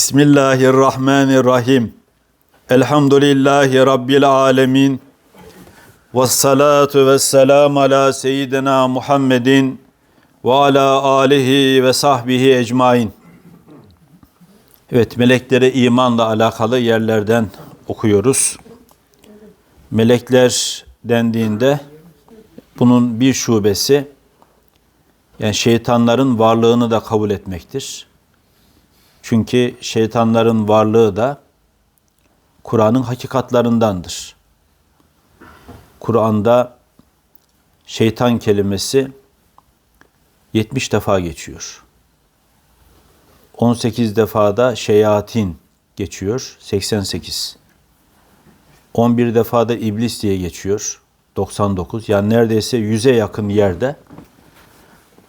Bismillahirrahmanirrahim. Elhamdülillahi Rabbil alemin. Ve salatu ve selam ala seyyidina Muhammedin ve ala alihi ve sahbihi ecmain. Evet, meleklere imanla alakalı yerlerden okuyoruz. Melekler dendiğinde bunun bir şubesi yani şeytanların varlığını da kabul etmektir. Çünkü şeytanların varlığı da Kur'an'ın hakikatlarındandır. Kur'an'da şeytan kelimesi 70 defa geçiyor. 18 defada şeyatin geçiyor. 88. 11 defada iblis diye geçiyor. 99. Yani neredeyse 100'e yakın yerde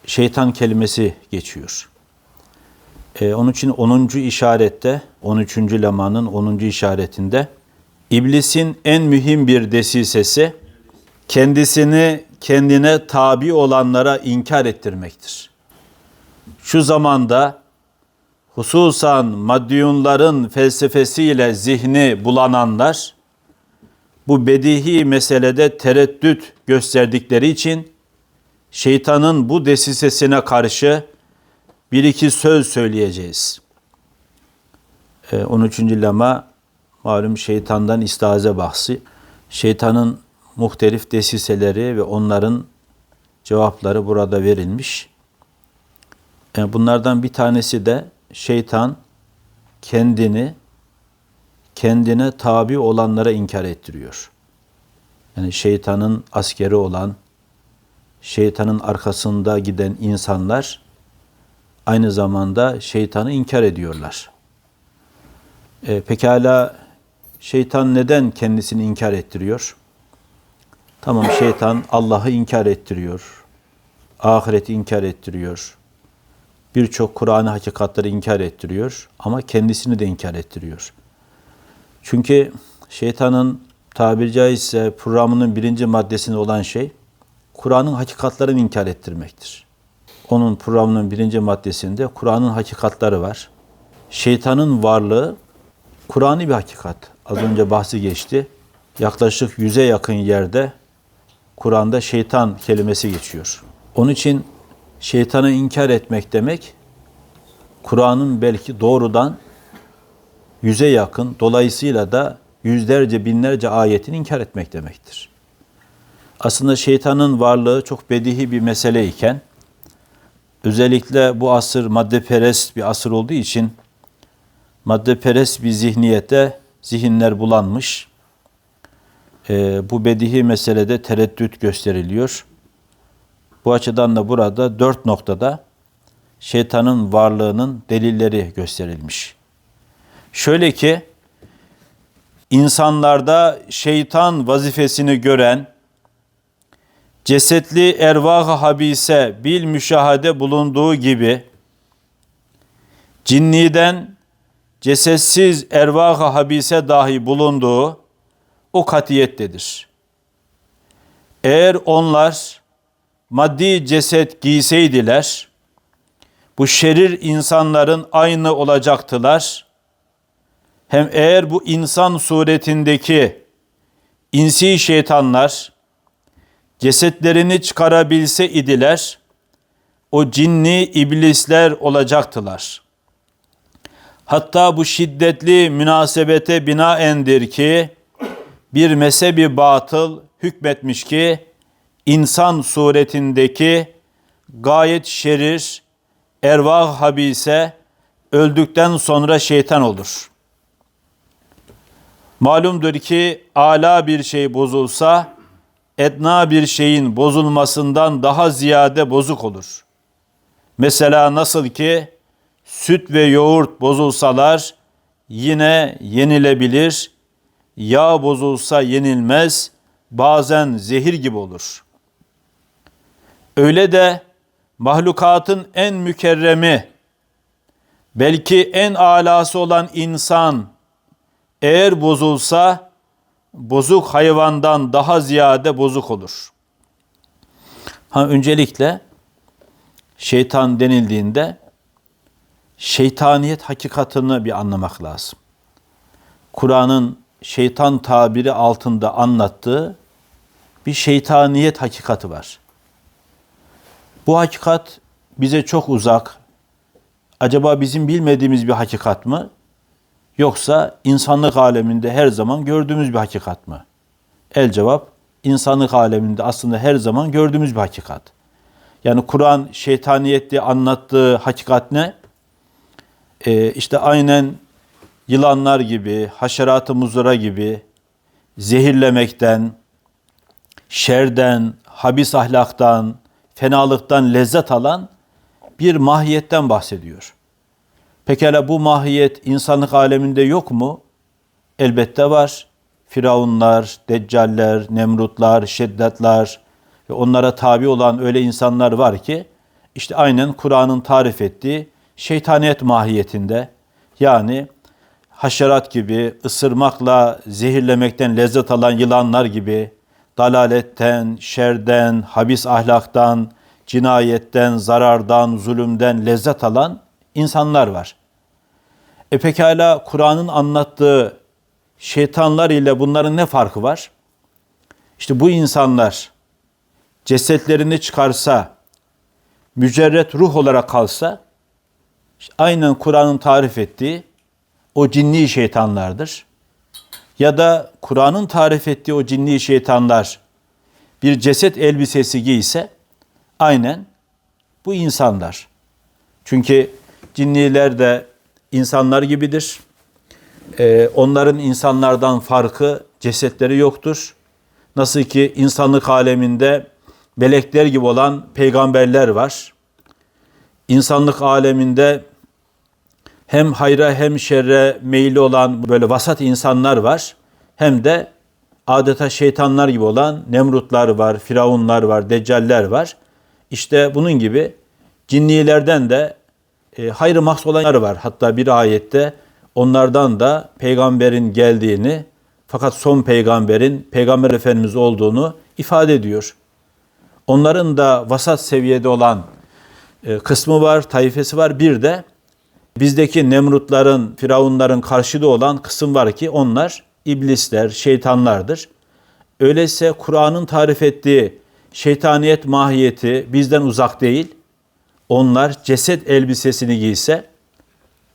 şeytan kelimesi geçiyor. Ee, onun için 10. işarette, 13. lemanın 10. işaretinde iblisin en mühim bir desisesi kendisini kendine tabi olanlara inkar ettirmektir. Şu zamanda hususan maddiyunların felsefesiyle zihni bulananlar bu bedihi meselede tereddüt gösterdikleri için şeytanın bu desisesine karşı bir iki söz söyleyeceğiz. Ee, 13. lema malum şeytandan istaze bahsi. Şeytanın muhtelif desiseleri ve onların cevapları burada verilmiş. Yani bunlardan bir tanesi de şeytan kendini kendine tabi olanlara inkar ettiriyor. Yani şeytanın askeri olan, şeytanın arkasında giden insanlar aynı zamanda şeytanı inkar ediyorlar. E, pekala şeytan neden kendisini inkar ettiriyor? Tamam şeytan Allah'ı inkar ettiriyor. Ahireti inkar ettiriyor. Birçok Kur'an hakikatleri inkar ettiriyor ama kendisini de inkar ettiriyor. Çünkü şeytanın tabiri caizse programının birinci maddesinde olan şey Kur'an'ın hakikatlerini inkar ettirmektir. Onun programının birinci maddesinde Kur'an'ın hakikatları var. Şeytanın varlığı Kur'an'ı bir hakikat. Az önce bahsi geçti. Yaklaşık yüze yakın yerde Kur'an'da şeytan kelimesi geçiyor. Onun için şeytanı inkar etmek demek Kur'an'ın belki doğrudan yüze yakın dolayısıyla da yüzlerce binlerce ayetini inkar etmek demektir. Aslında şeytanın varlığı çok bedihi bir mesele iken özellikle bu asır maddeperest bir asır olduğu için maddeperest bir zihniyete zihinler bulanmış. Ee, bu bedihi meselede tereddüt gösteriliyor. Bu açıdan da burada dört noktada şeytanın varlığının delilleri gösterilmiş. Şöyle ki insanlarda şeytan vazifesini gören cesetli ervah-ı habise bil müşahade bulunduğu gibi cinniden cesetsiz ervah-ı habise dahi bulunduğu o katiyettedir. Eğer onlar maddi ceset giyseydiler, bu şerir insanların aynı olacaktılar. Hem eğer bu insan suretindeki insi şeytanlar cesetlerini çıkarabilse idiler, o cinni iblisler olacaktılar. Hatta bu şiddetli münasebete binaendir ki, bir mezhebi batıl hükmetmiş ki, insan suretindeki gayet şerir, ervah habise öldükten sonra şeytan olur. Malumdur ki ala bir şey bozulsa edna bir şeyin bozulmasından daha ziyade bozuk olur. Mesela nasıl ki süt ve yoğurt bozulsalar yine yenilebilir, yağ bozulsa yenilmez, bazen zehir gibi olur. Öyle de mahlukatın en mükerremi, belki en alası olan insan eğer bozulsa bozuk hayvandan daha ziyade bozuk olur. Ha öncelikle şeytan denildiğinde şeytaniyet hakikatını bir anlamak lazım. Kur'an'ın şeytan tabiri altında anlattığı bir şeytaniyet hakikati var. Bu hakikat bize çok uzak. Acaba bizim bilmediğimiz bir hakikat mı? Yoksa insanlık aleminde her zaman gördüğümüz bir hakikat mı? El cevap insanlık aleminde aslında her zaman gördüğümüz bir hakikat. Yani Kur'an şeytaniyetli anlattığı hakikat ne? Ee, işte aynen yılanlar gibi, haşerat-ı muzura gibi zehirlemekten, şerden, habis ahlaktan, fenalıktan lezzet alan bir mahiyetten bahsediyor. Pekala bu mahiyet insanlık aleminde yok mu? Elbette var. Firavunlar, deccaller, nemrutlar, şeddatlar ve onlara tabi olan öyle insanlar var ki işte aynen Kur'an'ın tarif ettiği şeytaniyet mahiyetinde yani haşerat gibi ısırmakla zehirlemekten lezzet alan yılanlar gibi dalaletten, şerden, habis ahlaktan, cinayetten, zarardan, zulümden lezzet alan insanlar var. E pekala Kur'an'ın anlattığı şeytanlar ile bunların ne farkı var? İşte bu insanlar cesetlerini çıkarsa, mücerret ruh olarak kalsa, işte aynen Kur'an'ın tarif ettiği o cinni şeytanlardır. Ya da Kur'an'ın tarif ettiği o cinni şeytanlar bir ceset elbisesi giyse aynen bu insanlar. Çünkü cinniler de insanlar gibidir. Ee, onların insanlardan farkı cesetleri yoktur. Nasıl ki insanlık aleminde melekler gibi olan peygamberler var. İnsanlık aleminde hem hayra hem şerre meyilli olan böyle vasat insanlar var. Hem de adeta şeytanlar gibi olan Nemrutlar var, Firavunlar var, Deccaller var. İşte bunun gibi cinnilerden de e, hayrı maks olanlar var. Hatta bir ayette onlardan da peygamberin geldiğini fakat son peygamberin peygamber efendimiz olduğunu ifade ediyor. Onların da vasat seviyede olan e, kısmı var, tayfesi var. Bir de bizdeki Nemrutların, Firavunların karşıda olan kısım var ki onlar iblisler, şeytanlardır. Öyleyse Kur'an'ın tarif ettiği şeytaniyet mahiyeti bizden uzak değil. Onlar ceset elbisesini giyse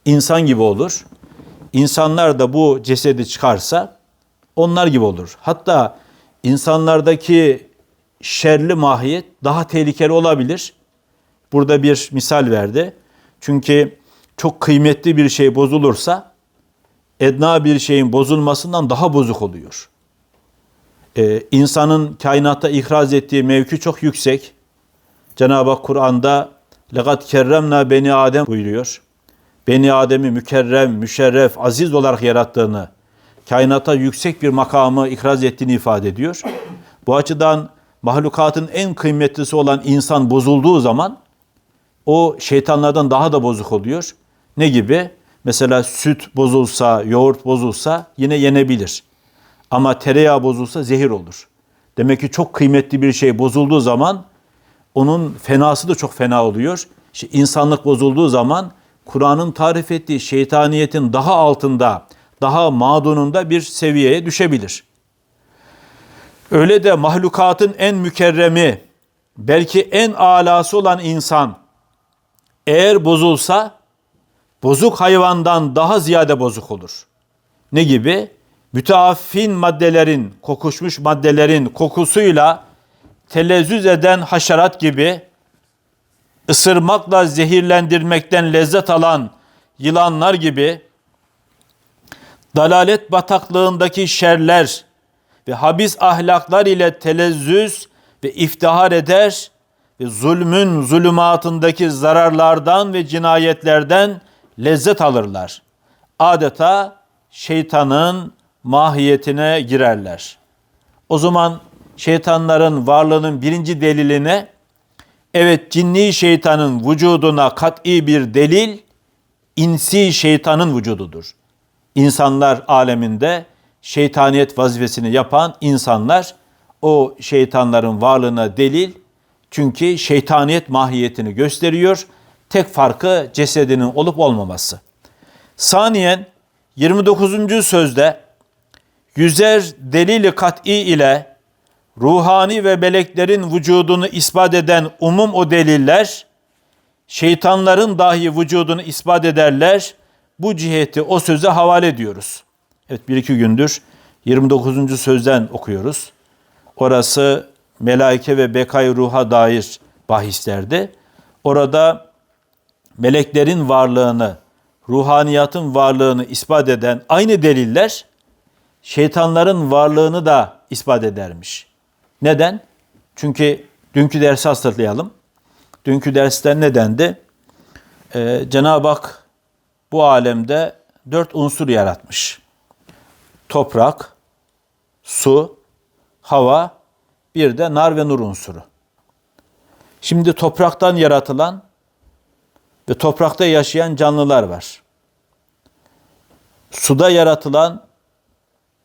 insan gibi olur. İnsanlar da bu cesedi çıkarsa onlar gibi olur. Hatta insanlardaki şerli mahiyet daha tehlikeli olabilir. Burada bir misal verdi. Çünkü çok kıymetli bir şey bozulursa edna bir şeyin bozulmasından daha bozuk oluyor. Ee, insanın kainatta ihraz ettiği mevki çok yüksek. Cenab-ı Hak Kur'an'da legat kerremna beni Adem buyuruyor. Beni Adem'i mükerrem, müşerref, aziz olarak yarattığını, kainata yüksek bir makamı ikraz ettiğini ifade ediyor. Bu açıdan mahlukatın en kıymetlisi olan insan bozulduğu zaman o şeytanlardan daha da bozuk oluyor. Ne gibi? Mesela süt bozulsa, yoğurt bozulsa yine yenebilir. Ama tereyağı bozulsa zehir olur. Demek ki çok kıymetli bir şey bozulduğu zaman onun fenası da çok fena oluyor. İşte insanlık bozulduğu zaman Kur'an'ın tarif ettiği şeytaniyetin daha altında, daha mağdununda bir seviyeye düşebilir. Öyle de mahlukatın en mükerremi, belki en alası olan insan eğer bozulsa bozuk hayvandan daha ziyade bozuk olur. Ne gibi? Müteaffin maddelerin, kokuşmuş maddelerin kokusuyla telezzüz eden haşerat gibi ısırmakla zehirlendirmekten lezzet alan yılanlar gibi dalalet bataklığındaki şerler ve habis ahlaklar ile telezzüz ve iftihar eder ve zulmün zulümatındaki zararlardan ve cinayetlerden lezzet alırlar. Adeta şeytanın mahiyetine girerler. O zaman şeytanların varlığının birinci deliline evet cinni şeytanın vücuduna kat'i bir delil insi şeytanın vücududur. İnsanlar aleminde şeytaniyet vazifesini yapan insanlar o şeytanların varlığına delil çünkü şeytaniyet mahiyetini gösteriyor. Tek farkı cesedinin olup olmaması. Saniyen 29. sözde yüzer delili kat'i ile ruhani ve meleklerin vücudunu ispat eden umum o deliller şeytanların dahi vücudunu ispat ederler. Bu ciheti o söze havale ediyoruz. Evet bir iki gündür 29. sözden okuyoruz. Orası melaike ve bekay ruha dair bahislerdi. Orada meleklerin varlığını, ruhaniyatın varlığını ispat eden aynı deliller şeytanların varlığını da ispat edermiş. Neden? Çünkü dünkü dersi hatırlayalım. Dünkü dersten nedendi? Ee, Cenab-ı Hak bu alemde dört unsur yaratmış. Toprak, su, hava, bir de nar ve nur unsuru. Şimdi topraktan yaratılan ve toprakta yaşayan canlılar var. Suda yaratılan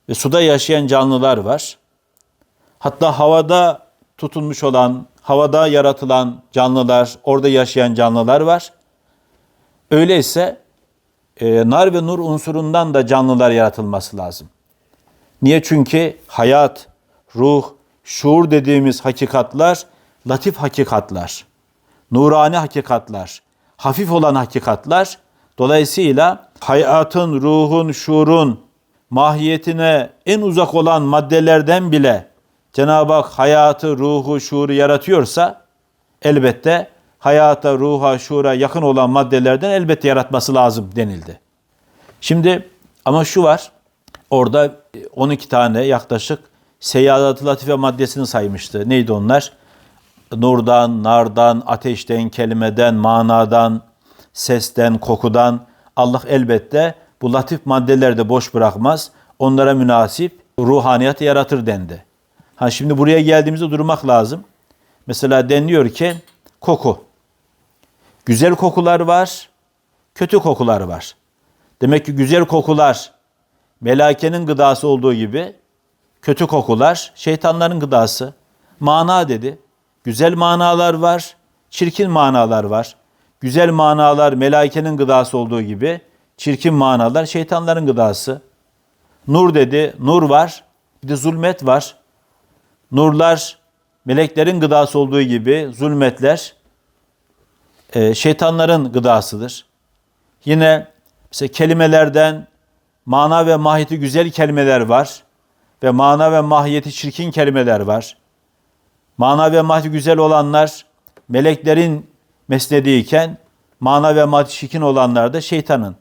ve suda yaşayan canlılar var. Hatta havada tutulmuş olan, havada yaratılan canlılar, orada yaşayan canlılar var. Öyleyse e, nar ve nur unsurundan da canlılar yaratılması lazım. Niye? Çünkü hayat, ruh, şuur dediğimiz hakikatlar latif hakikatlar, nurani hakikatlar, hafif olan hakikatlar. Dolayısıyla hayatın, ruhun, şuurun mahiyetine en uzak olan maddelerden bile Cenab-ı Hak hayatı, ruhu, şuuru yaratıyorsa elbette hayata, ruha, şuura yakın olan maddelerden elbette yaratması lazım denildi. Şimdi ama şu var. Orada 12 tane yaklaşık seyyadat latife maddesini saymıştı. Neydi onlar? Nurdan, nardan, ateşten, kelimeden, manadan, sesten, kokudan Allah elbette bu latif maddeleri de boş bırakmaz. Onlara münasip ruhaniyat yaratır dendi. Ha şimdi buraya geldiğimizde durmak lazım. Mesela deniliyor ki koku. Güzel kokular var, kötü kokular var. Demek ki güzel kokular melakenin gıdası olduğu gibi kötü kokular şeytanların gıdası. Mana dedi. Güzel manalar var, çirkin manalar var. Güzel manalar melaikenin gıdası olduğu gibi çirkin manalar şeytanların gıdası. Nur dedi, nur var. Bir de zulmet var. Nurlar meleklerin gıdası olduğu gibi zulmetler e, şeytanların gıdasıdır. Yine mesela kelimelerden mana ve mahiyeti güzel kelimeler var ve mana ve mahiyeti çirkin kelimeler var. Mana ve mahiyeti güzel olanlar meleklerin mesnediyken mana ve mahiyeti çirkin olanlar da şeytanın.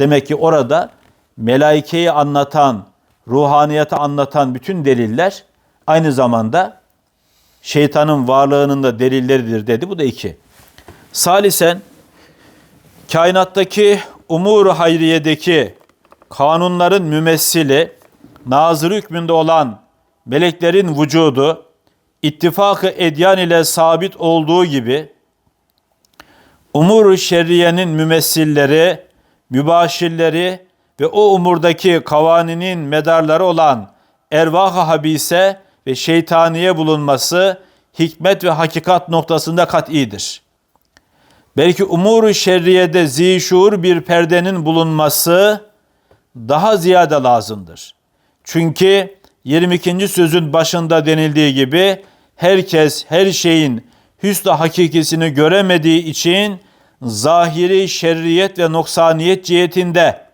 Demek ki orada melaikeyi anlatan, ruhaniyeti anlatan bütün deliller aynı zamanda şeytanın varlığının da delilleridir dedi. Bu da iki. Salisen kainattaki umur hayriyedeki kanunların mümessili nazır hükmünde olan meleklerin vücudu ittifakı edyan ile sabit olduğu gibi umur şerriyenin mümessilleri, mübaşirleri ve o umurdaki kavaninin medarları olan ervah-ı habise ve şeytaniye bulunması hikmet ve hakikat noktasında kat'idir. Belki umuru şerriyede zişur bir perdenin bulunması daha ziyade lazımdır. Çünkü 22. sözün başında denildiği gibi herkes her şeyin hüsnü hakikisini göremediği için zahiri şerriyet ve noksaniyet cihetinde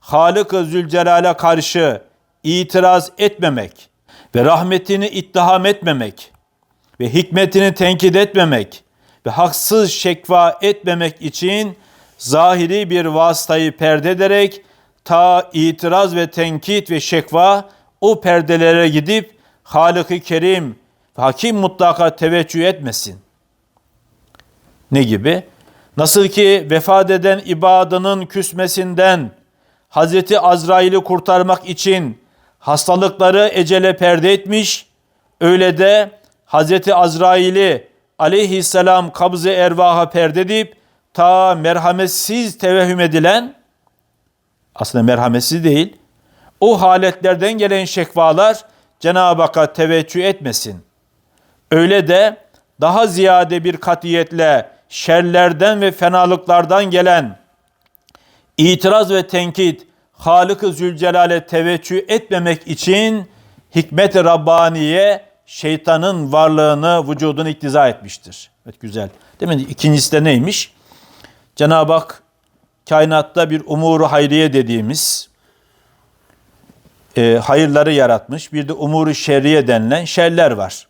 Halık-ı Zülcelal'e karşı itiraz etmemek ve rahmetini ittiham etmemek ve hikmetini tenkit etmemek ve haksız şekva etmemek için zahiri bir vasıtayı perde ederek ta itiraz ve tenkit ve şekva o perdelere gidip Halık-ı Kerim Hakim mutlaka teveccüh etmesin. Ne gibi? Nasıl ki vefat eden ibadının küsmesinden Hazreti Azrail'i kurtarmak için hastalıkları ecele perde etmiş, öyle de Hazreti Azrail'i aleyhisselam kabze ervaha perde edip ta merhametsiz tevehüm edilen aslında merhametsiz değil. O haletlerden gelen şekvalar Cenab-ı Hakk'a teveccüh etmesin. Öyle de daha ziyade bir katiyetle şerlerden ve fenalıklardan gelen itiraz ve tenkit Halık-ı Zülcelal'e teveccüh etmemek için hikmet-i Rabbaniye şeytanın varlığını, vücudunu iktiza etmiştir. Evet güzel. Değil mi? İkincisi de neymiş? Cenab-ı Hak kainatta bir umuru hayriye dediğimiz e, hayırları yaratmış. Bir de umuru şerriye denilen şerler var.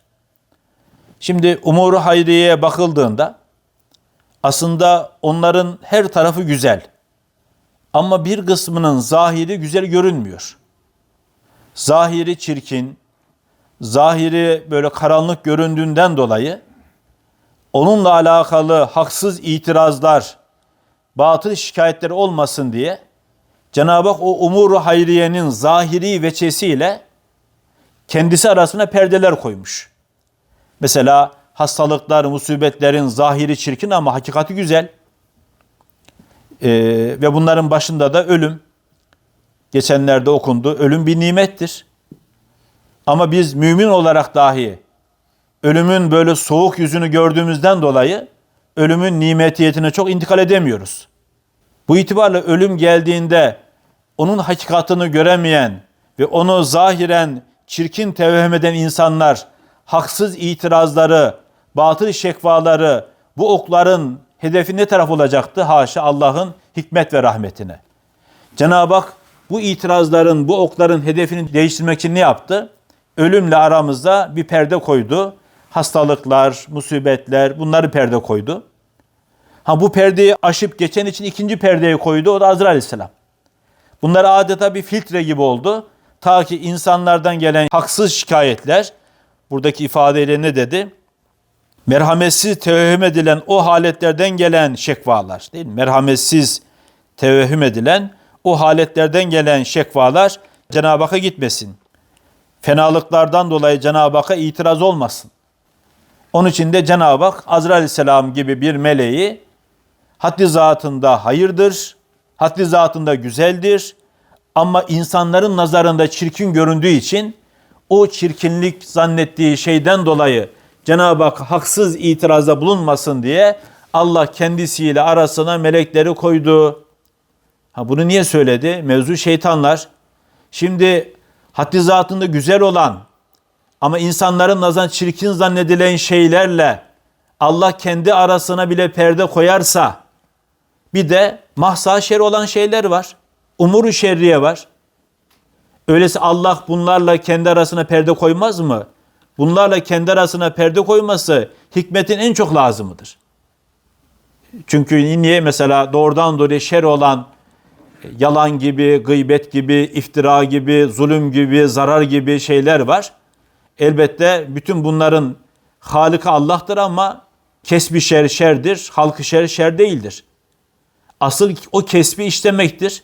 Şimdi umuru hayriyeye bakıldığında aslında onların her tarafı güzel. Ama bir kısmının zahiri güzel görünmüyor. Zahiri çirkin, zahiri böyle karanlık göründüğünden dolayı onunla alakalı haksız itirazlar, batıl şikayetler olmasın diye Cenab-ı Hak o umuru hayriyenin zahiri veçesiyle kendisi arasına perdeler koymuş. Mesela hastalıklar, musibetlerin zahiri çirkin ama hakikati güzel. Ee, ve bunların başında da ölüm. Geçenlerde okundu. Ölüm bir nimettir. Ama biz mümin olarak dahi ölümün böyle soğuk yüzünü gördüğümüzden dolayı ölümün nimetiyetine çok intikal edemiyoruz. Bu itibarla ölüm geldiğinde onun hakikatını göremeyen ve onu zahiren çirkin tevehüm eden insanlar haksız itirazları, batıl şekvaları, bu okların hedefi ne taraf olacaktı? Haşa Allah'ın hikmet ve rahmetine. Cenab-ı Hak bu itirazların, bu okların hedefini değiştirmek için ne yaptı? Ölümle aramızda bir perde koydu. Hastalıklar, musibetler bunları perde koydu. Ha bu perdeyi aşıp geçen için ikinci perdeyi koydu. O da Azrail Aleyhisselam. Bunlar adeta bir filtre gibi oldu. Ta ki insanlardan gelen haksız şikayetler, buradaki ifadeyle ne dedi? Merhametsiz tevehüm edilen o haletlerden gelen şekvalar değil mi? Merhametsiz tevehüm edilen o haletlerden gelen şekvalar Cenab-ı Hak'a gitmesin. Fenalıklardan dolayı Cenab-ı Hak'a itiraz olmasın. Onun için de Cenab-ı Hak Azrail Aleyhisselam gibi bir meleği haddi zatında hayırdır, haddi zatında güzeldir ama insanların nazarında çirkin göründüğü için o çirkinlik zannettiği şeyden dolayı Cenab-ı Hak haksız itirazda bulunmasın diye Allah kendisiyle arasına melekleri koydu. Ha bunu niye söyledi? Mevzu şeytanlar. Şimdi haddi zatında güzel olan ama insanların nazarında çirkin zannedilen şeylerle Allah kendi arasına bile perde koyarsa bir de mahsa şer olan şeyler var. Umuru şerriye var. Öyleyse Allah bunlarla kendi arasına perde koymaz mı? Bunlarla kendi arasına perde koyması hikmetin en çok lazımıdır. Çünkü niye mesela doğrudan doğruya şer olan yalan gibi, gıybet gibi, iftira gibi, zulüm gibi, zarar gibi şeyler var. Elbette bütün bunların Halık'ı Allah'tır ama kesbi şer şerdir, halkı şer şer değildir. Asıl o kesbi işlemektir.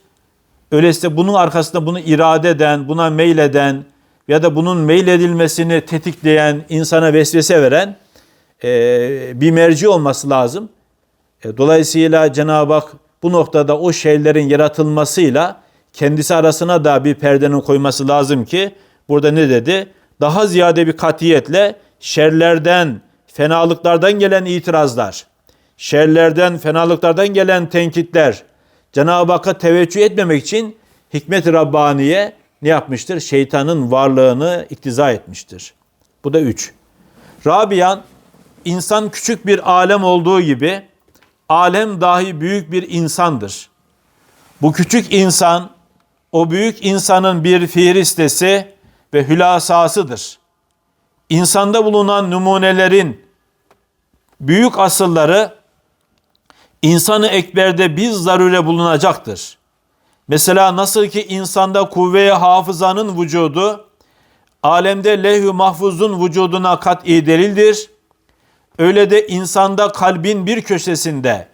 Öyleyse bunun arkasında bunu irade eden, buna meyleden ya da bunun meyledilmesini tetikleyen, insana vesvese veren e, bir merci olması lazım. E, dolayısıyla Cenab-ı Hak bu noktada o şeylerin yaratılmasıyla kendisi arasına da bir perdenin koyması lazım ki burada ne dedi? Daha ziyade bir katiyetle şerlerden, fenalıklardan gelen itirazlar, şerlerden, fenalıklardan gelen tenkitler, Cenab-ı Hakk'a teveccüh etmemek için hikmet-i Rabbaniye ne yapmıştır? Şeytanın varlığını iktiza etmiştir. Bu da üç. Rabian, insan küçük bir alem olduğu gibi alem dahi büyük bir insandır. Bu küçük insan o büyük insanın bir fihristesi ve hülasasıdır. İnsanda bulunan numunelerin büyük asılları insanı ekberde biz zarure bulunacaktır. Mesela nasıl ki insanda kuvve hafızanın vücudu alemde lehü mahfuzun vücuduna kat'i delildir. Öyle de insanda kalbin bir köşesinde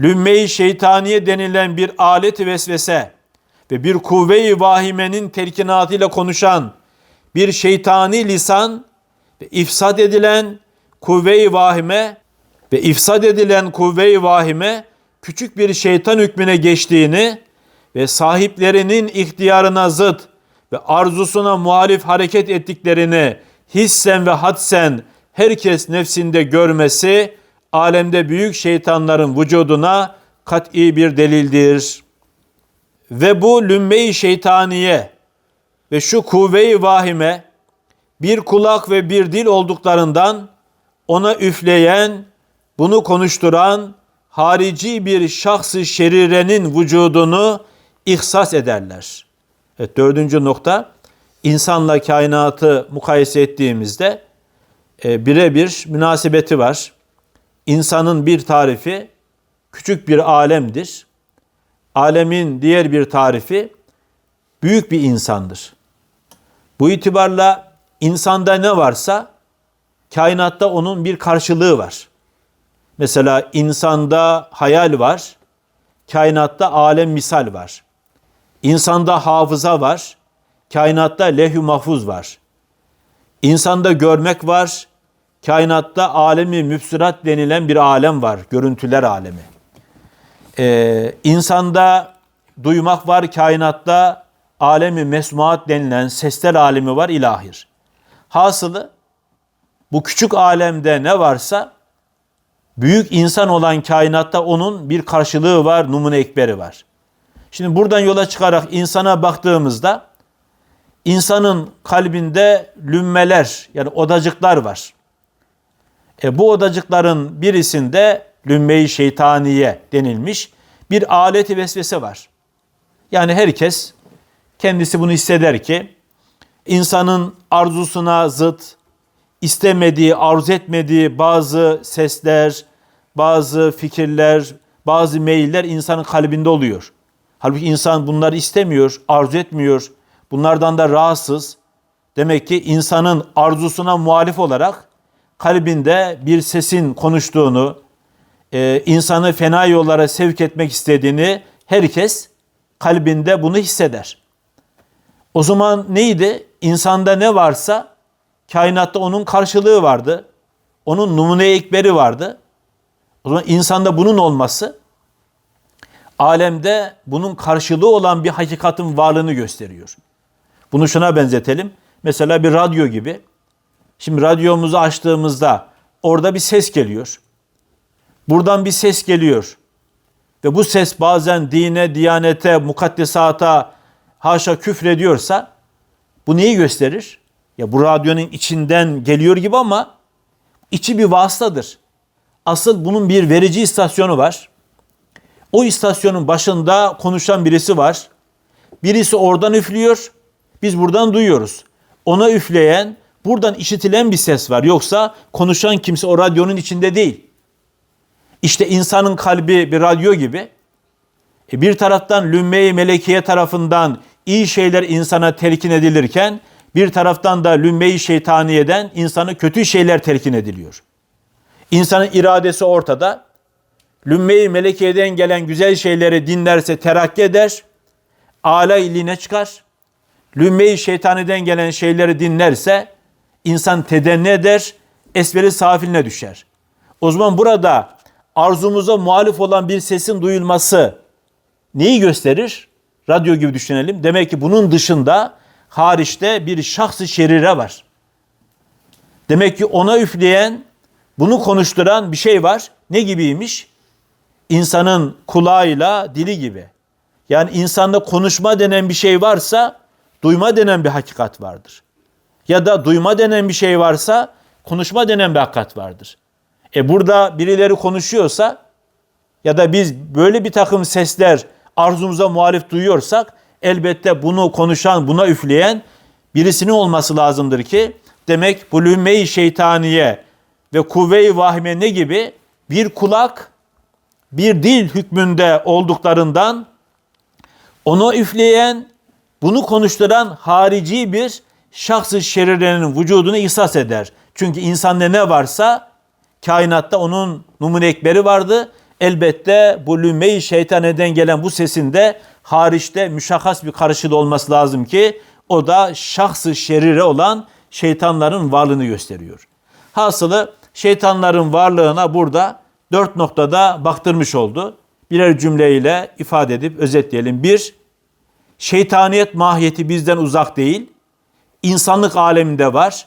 lümme-i şeytaniye denilen bir alet vesvese ve bir kuvve-i vahimenin telkinatıyla konuşan bir şeytani lisan ve ifsad edilen kuvve-i vahime ve ifsad edilen kuvve-i vahime küçük bir şeytan hükmüne geçtiğini ve sahiplerinin ihtiyarına zıt ve arzusuna muhalif hareket ettiklerini hissen ve hadsen herkes nefsinde görmesi alemde büyük şeytanların vücuduna kat'i bir delildir. Ve bu lümme-i şeytaniye ve şu kuvve-i vahime bir kulak ve bir dil olduklarından ona üfleyen, bunu konuşturan harici bir şahsı şerirenin vücudunu ihsas ederler. Evet, dördüncü nokta, insanla kainatı mukayese ettiğimizde e, birebir münasebeti var. İnsanın bir tarifi küçük bir alemdir. Alemin diğer bir tarifi büyük bir insandır. Bu itibarla insanda ne varsa kainatta onun bir karşılığı var. Mesela insanda hayal var, kainatta alem misal var. İnsanda hafıza var, kainatta lehü mahfuz var. İnsanda görmek var, kainatta alemi müfsirat denilen bir alem var, görüntüler alemi. Ee, insanda duymak var, kainatta alemi mesmuat denilen sesler alemi var ilahir. Hasılı bu küçük alemde ne varsa büyük insan olan kainatta onun bir karşılığı var, numune ekberi var. Şimdi buradan yola çıkarak insana baktığımızda insanın kalbinde lümmeler yani odacıklar var. E bu odacıkların birisinde lümme-i şeytaniye denilmiş bir aleti vesvese var. Yani herkes kendisi bunu hisseder ki insanın arzusuna zıt, istemediği, arzu etmediği bazı sesler, bazı fikirler, bazı meyiller insanın kalbinde oluyor. Halbuki insan bunları istemiyor, arzu etmiyor. Bunlardan da rahatsız. Demek ki insanın arzusuna muhalif olarak kalbinde bir sesin konuştuğunu, e, insanı fena yollara sevk etmek istediğini herkes kalbinde bunu hisseder. O zaman neydi? İnsanda ne varsa kainatta onun karşılığı vardı. Onun numune ekberi vardı. O zaman insanda bunun olması alemde bunun karşılığı olan bir hakikatin varlığını gösteriyor. Bunu şuna benzetelim. Mesela bir radyo gibi. Şimdi radyomuzu açtığımızda orada bir ses geliyor. Buradan bir ses geliyor. Ve bu ses bazen dine, diyanete, mukaddesata haşa küfrediyorsa bu neyi gösterir? Ya bu radyonun içinden geliyor gibi ama içi bir vasıtadır. Asıl bunun bir verici istasyonu var. O istasyonun başında konuşan birisi var. Birisi oradan üflüyor. Biz buradan duyuyoruz. Ona üfleyen, buradan işitilen bir ses var. Yoksa konuşan kimse o radyonun içinde değil. İşte insanın kalbi bir radyo gibi. E bir taraftan lümme-i melekiye tarafından iyi şeyler insana telkin edilirken bir taraftan da lümme-i şeytaniyeden insana kötü şeyler telkin ediliyor. İnsanın iradesi ortada. Lümme-i melekiyeden gelen güzel şeyleri dinlerse terakki eder. Ala iline çıkar. Lümme-i şeytaniden gelen şeyleri dinlerse insan tedenni eder. Esveri safiline düşer. O zaman burada arzumuza muhalif olan bir sesin duyulması neyi gösterir? Radyo gibi düşünelim. Demek ki bunun dışında hariçte bir şahsı şerire var. Demek ki ona üfleyen, bunu konuşturan bir şey var. Ne gibiymiş? İnsanın kulağıyla dili gibi. Yani insanda konuşma denen bir şey varsa duyma denen bir hakikat vardır. Ya da duyma denen bir şey varsa konuşma denen bir hakikat vardır. E burada birileri konuşuyorsa ya da biz böyle bir takım sesler arzumuza muhalif duyuyorsak elbette bunu konuşan, buna üfleyen birisinin olması lazımdır ki demek bu lümme-i şeytaniye ve kuvve-i vahime ne gibi bir kulak, bir dil hükmünde olduklarından onu üfleyen, bunu konuşturan harici bir şahsı şerirenin vücudunu ihsas eder. Çünkü insanda ne varsa kainatta onun numune ekberi vardı. Elbette bu lümme-i şeytaneden gelen bu sesin de hariçte müşahhas bir karışığı olması lazım ki o da şahsı şerire olan şeytanların varlığını gösteriyor. Hasılı şeytanların varlığına burada dört noktada baktırmış oldu. Birer cümleyle ifade edip özetleyelim. Bir, şeytaniyet mahiyeti bizden uzak değil. İnsanlık aleminde var.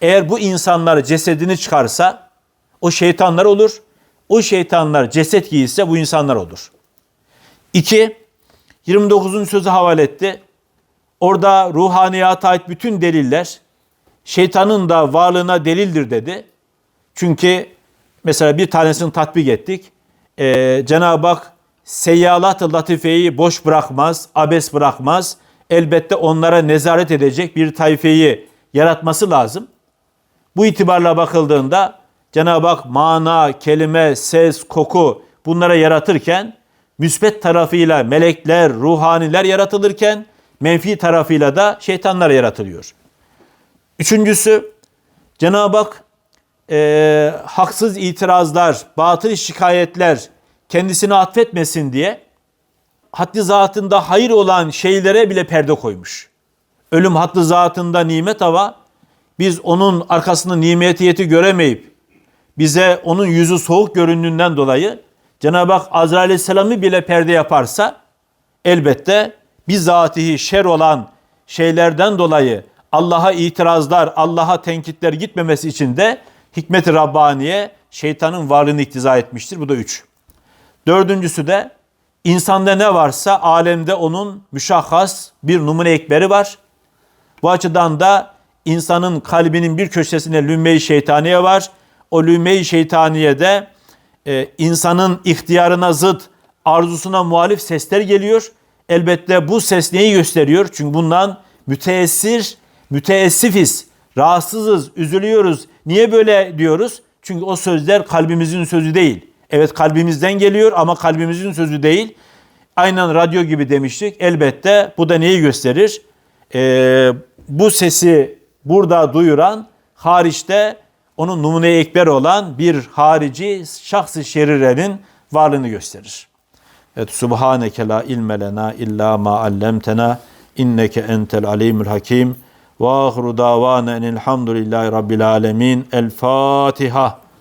Eğer bu insanlar cesedini çıkarsa o şeytanlar olur o şeytanlar ceset giyse bu insanlar olur. 2. 29. sözü havale etti. Orada ruhaniyata ait bütün deliller şeytanın da varlığına delildir dedi. Çünkü mesela bir tanesini tatbik ettik. Ee, Cenab-ı Hak seyyalat-ı latifeyi boş bırakmaz, abes bırakmaz. Elbette onlara nezaret edecek bir tayfeyi yaratması lazım. Bu itibarla bakıldığında Cenab-ı Hak mana, kelime, ses, koku bunlara yaratırken müsbet tarafıyla melekler, ruhaniler yaratılırken menfi tarafıyla da şeytanlar yaratılıyor. Üçüncüsü Cenab-ı Hak e, haksız itirazlar, batıl şikayetler kendisine atfetmesin diye haddi zatında hayır olan şeylere bile perde koymuş. Ölüm haddi zatında nimet ama biz onun arkasında nimetiyeti göremeyip bize onun yüzü soğuk göründüğünden dolayı Cenab-ı Hak Azrail Aleyhisselam'ı bile perde yaparsa elbette bizatihi şer olan şeylerden dolayı Allah'a itirazlar, Allah'a tenkitler gitmemesi için de hikmet-i Rabbaniye şeytanın varlığını iktiza etmiştir. Bu da üç. Dördüncüsü de insanda ne varsa alemde onun müşahhas bir numune ekberi var. Bu açıdan da insanın kalbinin bir köşesinde lümme-i şeytaniye var. O lümme-i şeytaniyede e, insanın ihtiyarına zıt, arzusuna muhalif sesler geliyor. Elbette bu ses neyi gösteriyor? Çünkü bundan müteessir, müteessifiz, rahatsızız, üzülüyoruz. Niye böyle diyoruz? Çünkü o sözler kalbimizin sözü değil. Evet kalbimizden geliyor ama kalbimizin sözü değil. Aynen radyo gibi demiştik. Elbette bu da neyi gösterir? Ee, bu sesi burada duyuran hariçte onun numune ekber olan bir harici şahsı şerirenin varlığını gösterir. Evet subhaneke la ilme lena illa ma allamtena inneke entel alimul hakim ve ahiru davana enelhamdülillahi rabbil alemin. El Fatiha.